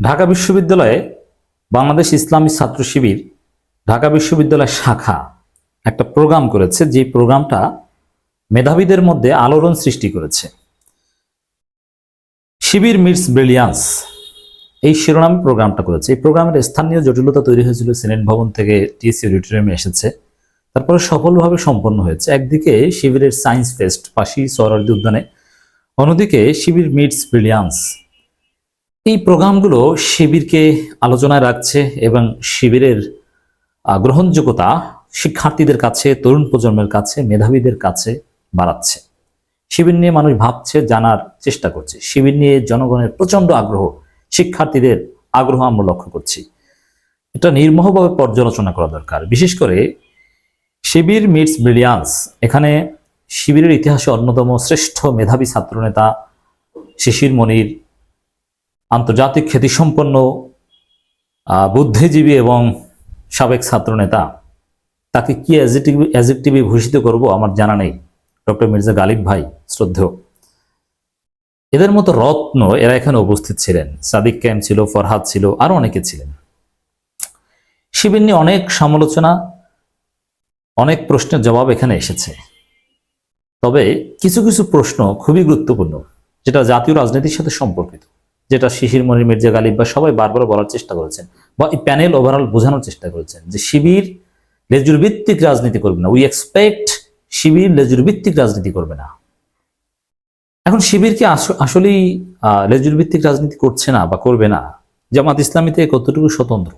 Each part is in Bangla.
ঢাকা বিশ্ববিদ্যালয়ে বাংলাদেশ ইসলামী ছাত্র শিবির, ঢাকা বিশ্ববিদ্যালয় শাখা একটা প্রোগ্রাম করেছে, যে প্রোগ্রামটা মেধাবীদের মধ্যে আলোড়ন সৃষ্টি করেছে। শিবির মিটস ব্রিলিয়ান্স এই শিরোনামে প্রোগ্রামটা করেছে। এই প্রোগ্রামের স্থানীয় জটিলতা তৈরি হয়েছিল, সিনেট ভবন থেকে টিএসসি অডিটোরিয়ামে এসেছে। তারপরে সফলভাবে সম্পন্ন হয়েছে। একদিকে শিবিরের সায়েন্স ফেস্ট পাশি সরারদি উদ্যানে, অন্যদিকে শিবির মিটস ব্রিলিয়ান্স এই প্রোগ্রামগুলো শিবিরকে আলোচনায় রাখছে এবং শিবিরের গ্রহণযোগ্যতা শিক্ষার্থীদের কাছে, তরুণ প্রজন্মের কাছে, মেধাবীদের কাছে বাড়াচ্ছে। শিবির নিয়ে মানুষ ভাবছে, জানার চেষ্টা করছে। শিবির নিয়ে জনগণের প্রচণ্ড আগ্রহ, শিক্ষার্থীদের আগ্রহ আমরা লক্ষ্য করছি। এটা নির্মোহভাবে পর্যালোচনা করা দরকার। বিশেষ করে শিবির মিটস ব্রিলিয়ান্স, এখানে শিবিরের ইতিহাসে অন্যতম শ্রেষ্ঠ মেধাবী ছাত্রনেতা শিশির মনির আন্তর্জাতিক খ্যাতিসম্পন্ন বুদ্ধিজীবী এবং সাবেক ছাত্রনেতা, তাকে কি অ্যাজেক্টিভ অ্যাজেক্টিভে ভূষিত করব আমার জানা নেই। ডক্টর মির্জা গালিব ভাই, শ্রদ্ধেয়। এদের মতো রত্ন এরা এখানে উপস্থিত ছিলেন। সাদিক ক্যাম ছিল, ফরহাদ ছিল, আরও অনেকে ছিলেন। শিবির নিয়ে অনেক সমালোচনা, অনেক প্রশ্নের জবাব এখানে এসেছে। তবে কিছু কিছু প্রশ্ন খুবই গুরুত্বপূর্ণ, যেটা জাতীয় রাজনীতির সাথে সম্পর্কিত। যেটা শিশির, মনির, মির্জা গালিব বা সবাই বারবার বলার চেষ্টা করেছেন বা এই প্যানেল ওভারঅল বোঝানোর চেষ্টা করেছেন যে শিবির লেজুর ভিত্তিক রাজনীতি করবে না। উই এক্সপেক্ট শিবির লেজুর ভিত্তিক রাজনীতি করবে না। এখন শিবির কি আসলেই লেজুর ভিত্তিক রাজনীতি করছে না বা করবে না? জামাত ইসলামীতে কতটুকু স্বতন্ত্র?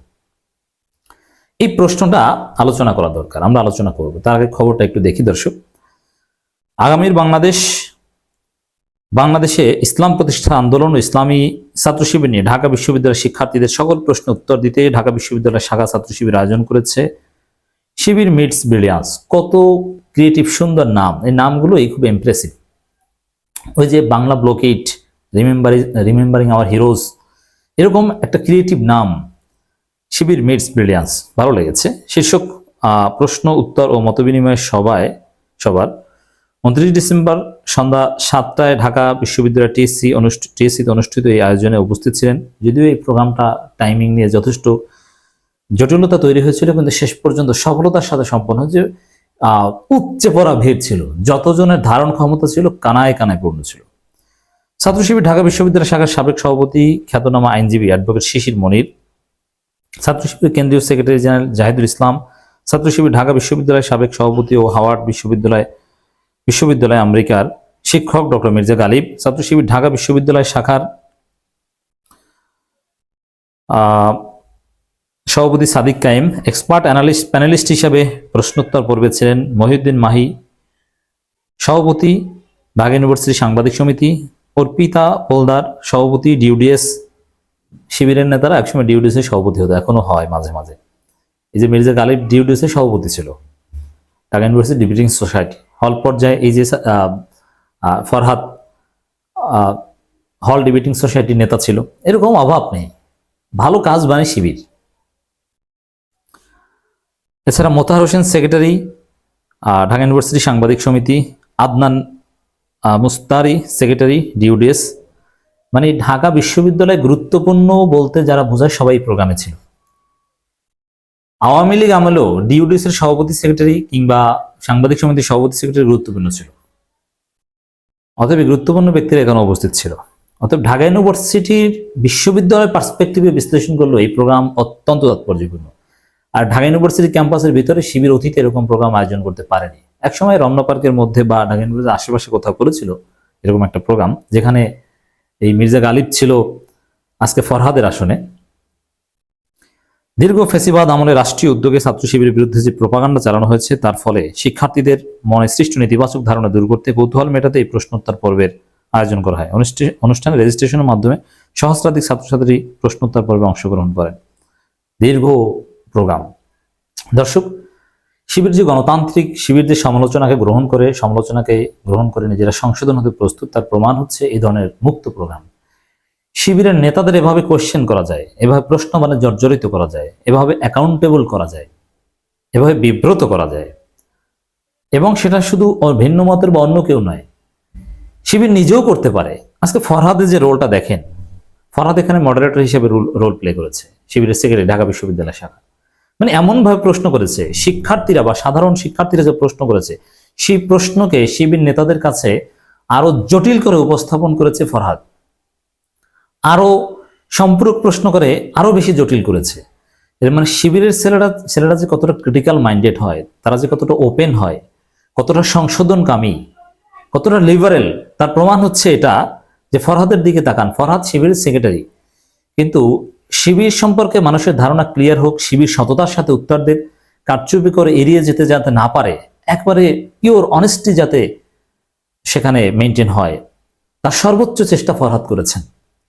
এই প্রশ্নটা আলোচনা করা দরকার, আমরা আলোচনা করব। তার আগে খবরটা একটু দেখি দর্শক। আগামীর বাংলাদেশ বাংলাদেশে ইসলাম প্রতিষ্ঠা আন্দোলন ও ইসলামী ছাত্র শিবির নিয়ে ঢাকা বিশ্ববিদ্যালয়ের শিক্ষার্থীদের সকল প্রশ্ন উত্তর দিতে ঢাকা বিশ্ববিদ্যালয়ের শাখা ছাত্র শিবির আয়োজন করেছে। শিবির মিটস ব্রিলিয়ান্স কত ক্রিয়েটিভ সুন্দর নাম। এই নামগুলোই খুব ইমপ্রেসিভ ওই যে বাংলা ব্লকেট রিমেম্বারিং রিমেম্বারিং আওয়ার হিরোজ এরকম একটা ক্রিয়েটিভ নাম। শিবির মিটস ব্রিলিয়ান্স ভালো লেগেছে। শীর্ষক প্রশ্ন, উত্তর ও মতবিনিময় সভায় সবার উনত্রিশ ডিসেম্বর সন্ধ্যা সাতটায় ঢাকা বিশ্ববিদ্যালয় টিএসসি অনুষ্ঠিত টিএসসিতে অনুষ্ঠিত এই আয়োজনে উপস্থিত ছিলেন। যদিও এই প্রোগ্রামটা টাইমিং নিয়ে যথেষ্ট জটিলতা তৈরি হয়েছিল, কিন্তু শেষ পর্যন্ত সফলতার সাথে সম্পন্ন হয়েছে। উপচে পড়া ভিড় ছিল। যতজনের ধারণ ক্ষমতা ছিল, কানায় কানায় পূর্ণ ছিল। ছাত্র শিবির ঢাকা বিশ্ববিদ্যালয় শাখার সাবেক সভাপতি, খ্যাতনামা আইনজীবী অ্যাডভোকেট শিশির মনির ছাত্র শিবির কেন্দ্রীয় সেক্রেটারি জেনারেল জাহিদুল ইসলাম ছাত্র শিবির ঢাকা বিশ্ববিদ্যালয়ের সাবেক সভাপতি ও হাওয়ার্ড বিশ্ববিদ্যালয় বিশ্ববিদ্যালয় আমেরিকার শিক্ষক ডক্টর মির্জা গালিব ছাত্র শিবির ঢাকা বিশ্ববিদ্যালয় শাখার সভাপতি Sadiq Kayem expert analyst panelist হিসাবে প্রশ্নোত্তর পর্বে ছিলেন মহিউদ্দিন মাহি, সভাপতি ঢাকা ইউনিভার্সিটি সাংবাদিক সমিতি, অর্পিতা পোলদার সভাপতি ডিউডিএস শিবিরের নেতারা একসময় ডিউডিএস এর সভাপতি হতো, এখনও হয় মাঝে মাঝে। এই যে মির্জা গালিব ডিউডিএস এর সভাপতি ছিল, ঢাকা ইউনিভার্সিটি ডিবেটিং সোসাইটি। হল পর্যায়ে এই যে ফরহাদ হল ডিবেটিং সোসাইটির নেতা ছিল, এরকম অভাব নেই। ভালো কাজ বানে শিবির। এছাড়া মোতাহার হোসেন সেক্রেটারি ঢাকা ইউনিভার্সিটি সাংবাদিক সমিতি, আদনান মুস্তারি সেক্রেটারি, ডিউডিএস। মানে ঢাকা বিশ্ববিদ্যালয়ে গুরুত্বপূর্ণ বলতে যারা বোঝায় সবাই প্রোগ্রামে ছিল। আওয়ামী লীগ আমলেও ডিউডিএস এর সভাপতি সেক্রেটারি কিংবা সাংবাদিক সমিতির সভাপতি সেক্রেটারি গুরুত্বপূর্ণ ছিল। অতএব গুরুত্বপূর্ণ ব্যক্তিরা এখানে উপস্থিত ছিল। অতএব ঢাকা ইউনিভার্সিটির বিশ্ববিদ্যালয়ের পার্সপেক্টিভে বিশ্লেষণ করল এই প্রোগ্রাম অত্যন্ত তাৎপর্যপূর্ণ। আর ঢাকা ইউনিভার্সিটি ক্যাম্পাসের ভিতরে শিবির অতীতে এরকম প্রোগ্রাম আয়োজন করতে পারেনি। একসময় রমনা পার্কের মধ্যে বা ঢাকা ইউনিভার্সিটির আশেপাশে কোথাও করেছিল এরকম একটা প্রোগ্রাম যেখানে এই মির্জা গালিব ছিল আজকে ফরহাদের আসনে। দীর্ঘ ফেসিবাদ আমলে রাষ্ট্রীয় উদ্যোগে ছাত্র শিবিরের বিরুদ্ধে যে প্রপাগান্ডা চালানো হয়েছে, তার ফলে শিক্ষার্থীদের মনে সৃষ্ট নেতিবাচক ধারণা দূর করতে কৌতূহল মেটাতে এই প্রশ্নোত্তর পর্বের আয়োজন করা হয়। অনুষ্ঠা- অনুষ্ঠানে রেজিস্ট্রেশনের মাধ্যমে সহস্রাধিক ছাত্রছাত্রী প্রশ্নোত্তর পর্বে অংশগ্রহণ করেন। দীর্ঘ প্রোগ্রাম। দর্শক, শিবির যে গণতান্ত্রিক শিবিরদের সমালোচনাকে গ্রহণ করে, সমালোচনাকে গ্রহণ করে নিজেরা সংশোধন হতে প্রস্তুত, তার প্রমাণ হচ্ছে এই ধরনের মুক্ত প্রোগ্রাম। শিবিরের নেতাদের এভাবে কোশ্চেন করা যায়, এভাবে প্রশ্ন মানে জর্জরিত করা যায়, এভাবে অ্যাকাউন্টেবল করা যায়, এভাবে বিব্রত করা যায়। এবং সেটা শুধু ভিন্ন মতের বা অন্য কেউ নয়, শিবির নিজেও করতে পারে। আজকে ফরহাদের যে রোলটা দেখেন, ফরহাদ এখানে মডারেটর হিসেবে রোল প্লে করেছে, শিবিরের সেক্রেটারি ঢাকা বিশ্ববিদ্যালয় শাখা। মানে এমনভাবে প্রশ্ন করেছে, শিক্ষার্থীরা বা সাধারণ শিক্ষার্থীরা যে প্রশ্ন করেছে, সেই প্রশ্নকে শিবির নেতাদের কাছে আরও জটিল করে উপস্থাপন করেছে ফরহাদ। আরও সম্পূরক প্রশ্ন করে আরও বেশি জটিল করেছে। এর মানে শিবিরের ছেলেরা ছেলেরা যে কতটা ক্রিটিক্যাল মাইন্ডেড হয়, তারা যে কতটা ওপেন হয়, কতটা সংশোধনকামী, কতটা লিবারেল তার প্রমাণ হচ্ছে এটা যে ফরহাদের দিকে তাকান। ফরহাদ শিবিরের সেক্রেটারি কিন্তু শিবির সম্পর্কে মানুষের ধারণা ক্লিয়ার হোক, শিবির সততার সাথে উত্তরদের কারচুপি করে এড়িয়ে যেতে যাতে না পারে, একবারে পিওর অনেস্টি যাতে সেখানে মেনটেন হয়, তার সর্বোচ্চ চেষ্টা ফরহাদ করেছেন।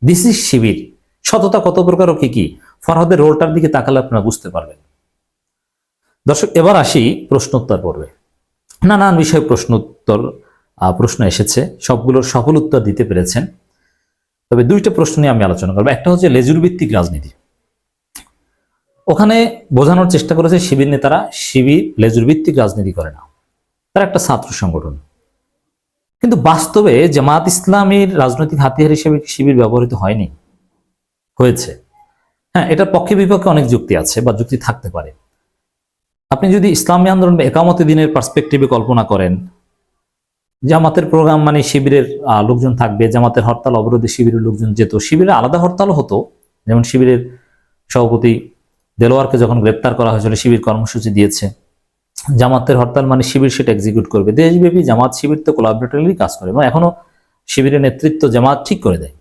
This is Shibir. সততা কত প্রকার ও কি কি? ফরহাদের রোলটার দিকে তাকালে আপনারা বুঝতে পারবেন। দর্শক এবার আসি প্রশ্নোত্তর পর্বে। নানান বিষয়ে প্রশ্ন উত্তর আহ, প্রশ্ন এসেছে। সবগুলোর সফল উত্তর দিতে পেরেছেন। তবে দুইটা প্রশ্ন নিয়ে আমি আলোচনা করব। একটা হচ্ছে লেজুর ভিত্তিক রাজনীতি। ওখানে বোঝানোর চেষ্টা করেছে শিবির নেতারা শিবির লেজুর ভিত্তিক রাজনীতি করে না। তারা একটা ছাত্র সংগঠন। কিন্তু বাস্তবে জামাত ইসলামের রাজনৈতিক হাতিয়ার হিসেবে শিবির ব্যবহৃত হয়নি? হয়েছে। হ্যাঁ এটার পক্ষে বিপক্ষে অনেক যুক্তি আছে বা যুক্তি থাকতে পারে। আপনি যদি ইসলামী আন্দোলন বা একামতে দিনের পার্সপেক্টিভে কল্পনা করেন, জামাতের প্রোগ্রাম মানে শিবিরের লোকজন থাকবে, জামাতের হরতাল, অবরোধে শিবিরের লোকজন যেত, শিবিরে আলাদা হরতালও হতো। যেমন শিবিরের সভাপতি দেলোয়ারকে যখন গ্রেপ্তার করা হয়েছিল, শিবির কর্মসূচি দিয়েছে। জামাতের হরতাল মানে শিবির সেটা এক্সিকিউট করবে। দেশব্যাপী জামাত শিবির তো কোলাবরেটরি কাজ করে এবং এখনও শিবিরের নেতৃত্ব জামাত ঠিক করে দেয়।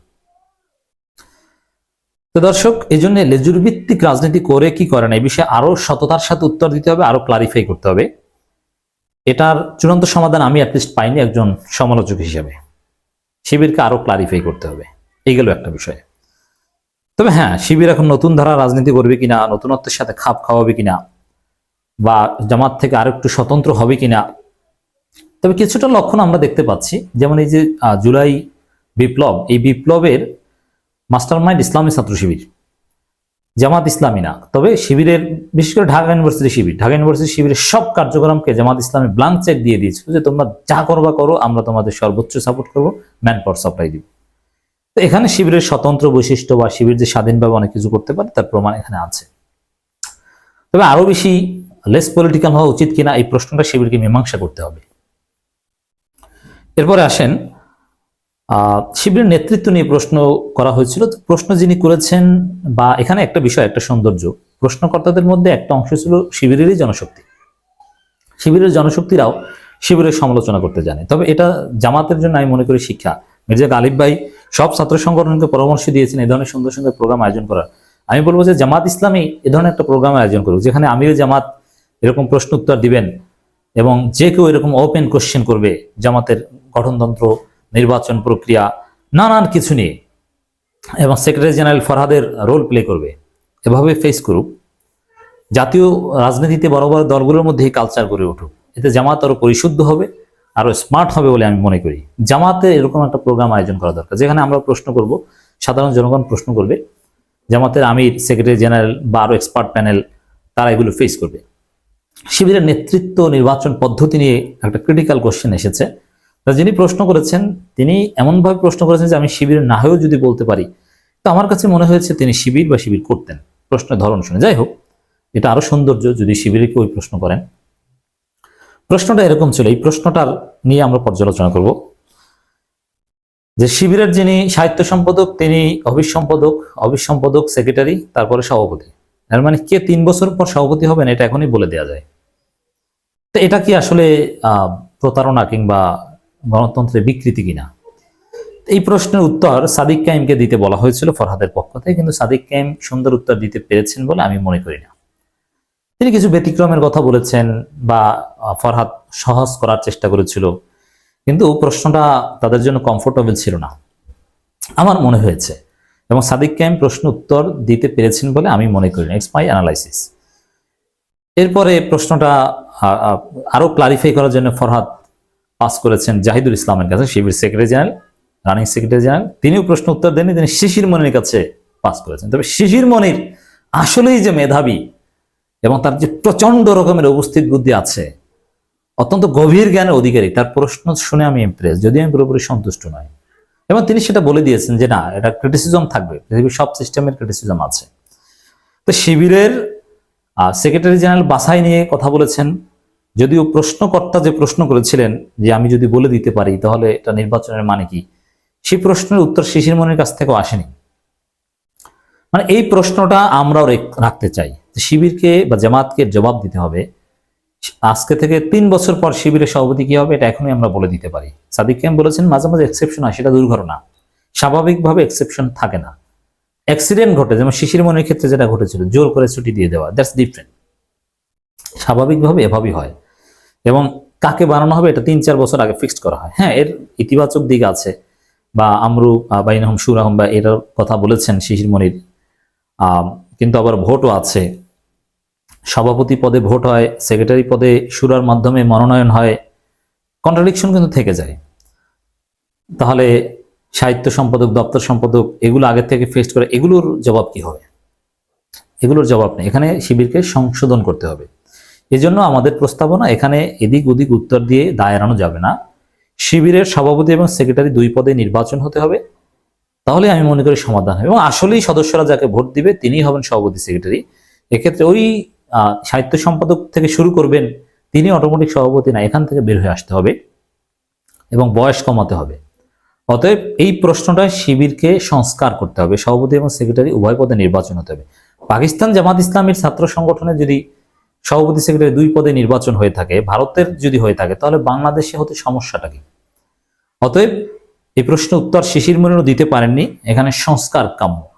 তো দর্শক এই জন্য লেজুর ভিত্তিক রাজনীতি করে কি করে না, এই বিষয়ে আরও সততার সাথে উত্তর দিতে হবে, আরও ক্লারিফাই করতে হবে। এটার চূড়ান্ত সমাধান আমি অ্যাটলিস্ট পাইনি একজন সমালোচক হিসেবে। শিবিরকে আরও ক্লারিফাই করতে হবে। এই গেল একটা বিষয়। তবে হ্যাঁ শিবির এখন নতুন ধারা রাজনীতি করবে কিনা, নতুনত্বের সাথে খাপ খাওয়াবে কিনা বা জামাত থেকে আরও একটু স্বতন্ত্র হবে কিনা? তবে কিছুটা লক্ষণ আমরা দেখতে পাচ্ছি। যেমন এই যে জুলাই বিপ্লব, এই বিপ্লবের মাস্টারমাইন্ড ইসলামী ছাত্র শিবির, জামাত ইসলামী না। তবে শিবিরের, বিশেষ করে ঢাকা ইউনিভার্সিটি শিবির, ঢাকা ইউনিভার্সিটি শিবিরের সব কার্যক্রমকে জামাত ইসলামী ব্লাঙ্ক চেক দিয়ে দিয়েছিল যে তোমরা যা করবা করো, আমরা তোমাদের সর্বোচ্চ সাপোর্ট করব ম্যান পাওয়ার সাপ্লাই দিব। তো এখানে শিবিরের স্বতন্ত্র বৈশিষ্ট্য বা শিবির যে স্বাধীনভাবে অনেক কিছু করতে পারে, তার প্রমাণ এখানে আছে। তবে আরও বেশি লেস পলিটিক্যাল হওয়া উচিত কিনা এই প্রশ্নটা শিবিরকে মীমাংসা করতে হবে। এরপরে আসেন শিবিরের নেতৃত্ব নিয়ে প্রশ্ন করা হয়েছিল। প্রশ্ন যিনি করেছেন, বা এখানে একটা বিষয়, একটা সৌন্দর্য, প্রশ্নকর্তাদের মধ্যে একটা অংশ ছিল শিবিরেরই জনশক্তি। শিবিরের জনশক্তিরাও শিবিরের সমালোচনা করতে জানে। তবে এটা জামাতের জন্য আমি মনে করি শিক্ষা। মির্জা গালিব ভাই সব ছাত্র সংগঠনকে পরামর্শ দিয়েছেন এই ধরনের সুন্দর সুন্দর প্রোগ্রাম আয়োজন করার। আমি বলব যে জামাত ইসলামী এ ধরনের একটা প্রোগ্রাম আয়োজন করুক, যেখানে আমির জামাত এরকম প্রশ্ন উত্তর দিবেন এবং যে কেউ এরকম ওপেন কোশ্চেন করবে, জামাতের গঠনতন্ত্র, নির্বাচন প্রক্রিয়া, নানান কিছু নিয়ে। এবং সেক্রেটারি জেনারেল ফরহাদের রোল প্লে করবে। এভাবে ফেস করুক। জাতীয় রাজনীতিতে বড় বড় দলগুলোর মধ্যে এই কালচার গড়ে উঠুক। এতে জামাত আরও পরিশুদ্ধ হবে আরও স্মার্ট হবে বলে আমি মনে করি। জামাতে এরকম একটা প্রোগ্রাম আয়োজন করা দরকার, যেখানে আমরা প্রশ্ন করব, সাধারণ জনগণ প্রশ্ন করবে। জামাতের আমির সেক্রেটারি জেনারেল বা আরও এক্সপার্ট প্যানেল তারা এগুলো ফেস করবে। শিবিরের নেতৃত্ব নির্বাচন পদ্ধতি নিয়ে একটা ক্রিটিক্যাল কোশ্চেন এসেছে। যিনি প্রশ্ন করেছেন, তিনি এমনভাবে প্রশ্ন করেছেন যে আমি শিবিরের না হয়েও যদি বলতে পারি, তো আমার কাছে মনে হয়েছে তিনি শিবির বা শিবির করতেন। প্রশ্নের ধরন শুনে। যাই হোক, এটা আরও সৌন্দর্য যদি শিবিরকে ওই প্রশ্ন করেন। প্রশ্নটা এরকম ছিল, এই প্রশ্নটার নিয়ে আমরা পর্যালোচনা করব। যে শিবিরের যিনি সাহিত্য সম্পাদক, তিনি অফিস সম্পাদক অফিস সম্পাদক সেক্রেটারি তারপরে সভাপতি। এর মানে কে তিন বছর পর সভাপতি হবেন, এটা এখনই বলে দেওয়া যায়। তো এটা কি আসলে প্রতারণা কিংবা গণতন্ত্রের বিকৃতি কিনা? এই প্রশ্নের উত্তর সাদিক কাইমকে দিতে বলা হয়েছিল ফরহাদের পক্ষ থেকে, কিন্তু সাদিক কাইম সুন্দর উত্তর দিতে পেরেছেন বলে আমি মনে করি না। তিনি কিছু ব্যতিক্রমের কথা বলেছেন বা ফরহাদ সহজ করার চেষ্টা করেছিল, কিন্তু প্রশ্নটা তাদের জন্য কমফোর্টেবল ছিল না। আমার মনে হয়েছে, এবং সাদিক কাইম প্রশ্ন উত্তর দিতে পেরেছেন বলে আমি মনে করি না। ইটস মাই অ্যানালাইসিস এরপরে প্রশ্নটা আরও ক্লারিফাই করার জন্য ফরহাদ পাস করেছেন জাহিদুল ইসলামের কাছে, Shibir secretary general running secretary general তিনিও প্রশ্ন উত্তর দেননি, তিনি শিশির মনির কাছে পাস করেছেন। তবে শিশির মনির আসলেই যে মেধাবী এবং তার যে প্রচণ্ড রকমের উপস্থিত বুদ্ধি আছে, অত্যন্ত গভীর জ্ঞানের অধিকারী, তার প্রশ্ন শুনে আমি ইমপ্রেস যদি আমি পুরোপুরি সন্তুষ্ট নই। এবং তিনি সেটা বলে দিয়েছেন যে, না, এটা ক্রিটিসিজম থাকবে, পৃথিবীর সব সিস্টেমের ক্রিটিসিজম আছে। তো শিবিরের সেক্রেটারি জেনারেল বাসাই নিয়ে কথা বলেছেন। যদিও প্রশ্নকর্তা যে প্রশ্ন করেছিলেন যে আমি যদি বলে দিতে পারি, তাহলে এটা নির্বাচনের মানে কি? সেই প্রশ্নের উত্তর শিশির মনির কাছ থেকেও আসেনি। মানে এই প্রশ্নটা আমরাও রাখতে চাই শিবিরকে বা জামাতকে জবাব দিতে হবে। আজকে থেকে তিন বছর পর শিবিরের সভাপতি কি হবে, এটা এখনই আমরা বলে দিতে পারি। সাদিক ক্যাম বলেছেন, মাঝে মাঝে এক্সেপশন হয়, সেটা দুর্ঘটনা। স্বাভাবিকভাবে এক্সেপশন থাকে না। অ্যাক্সিডেন্ট ঘটে, যেমন শিশির মনের ক্ষেত্রে যেটা ঘটেছিল, জোর করে ছুটি দিয়ে দেওয়া দ্যাটস ডিফারেন্ট স্বাভাবিকভাবে এভাবেই হয়। এবং কাকে বানানো হবে এটা তিন চার বছর আগে ফিক্সড করা হয়। হ্যাঁ এর ইতিবাচক দিক আছে। বা আমরু আহ, বাইনহম সুরাহম বা এটার কথা বলেছেন শিশির মনির। কিন্তু আবার ভোটও আছে। সভাপতি পদে ভোট হয় সেক্রেটারি পদে সুরার মাধ্যমে মনোনয়ন হয়। কন্ট্রাডিকশন কিন্তু থেকে যায়। তাহলে সাহিত্য সম্পাদক দপ্তর সম্পাদক এগুলো আগে থেকে ফেস করে এগুলোর জবাব কি হবে? এগুলোর জবাব নেই। এখানে শিবিরকে সংশোধন করতে হবে। এজন্য আমাদের প্রস্তাবনা এখানে এদিক ওদিক উত্তর দিয়ে দায় এড়ানো যাবে না। শিবিরের সভাপতি এবং সেক্রেটারি দুই পদে নির্বাচন হতে হবে। তাহলে আমি মনে করি সমাধান হবে। এবং আসলেই সদস্যরা যাকে ভোট দিবে তিনিই হবেন সভাপতি, সেক্রেটারি। এক্ষেত্রে ওই সাহিত্য সম্পাদক থেকে শুরু করবেন, তিনি অটোমেটিক সভাপতি না, এখান থেকে বের হয়ে আসতে হবে এবং বয়স কমাতে হবে। অতএব এই প্রশ্নটা শিবিরকে সংস্কার করতে হবে। সভাপতি এবং সেক্রেটারি উভয় পদে নির্বাচন হতে হবে। পাকিস্তান জামাত ইসলামের ছাত্র সংগঠনে যদি সভাপতি সেক্রেটারি দুই পদে নির্বাচন হয়ে থাকে, ভারতের যদি হয়ে থাকে, তাহলে বাংলাদেশে হতে সমস্যাটা কি? অতএব এই প্রশ্ন উত্তর শিশির মনিরও দিতে পারেননি, এখানে সংস্কার কাম্য।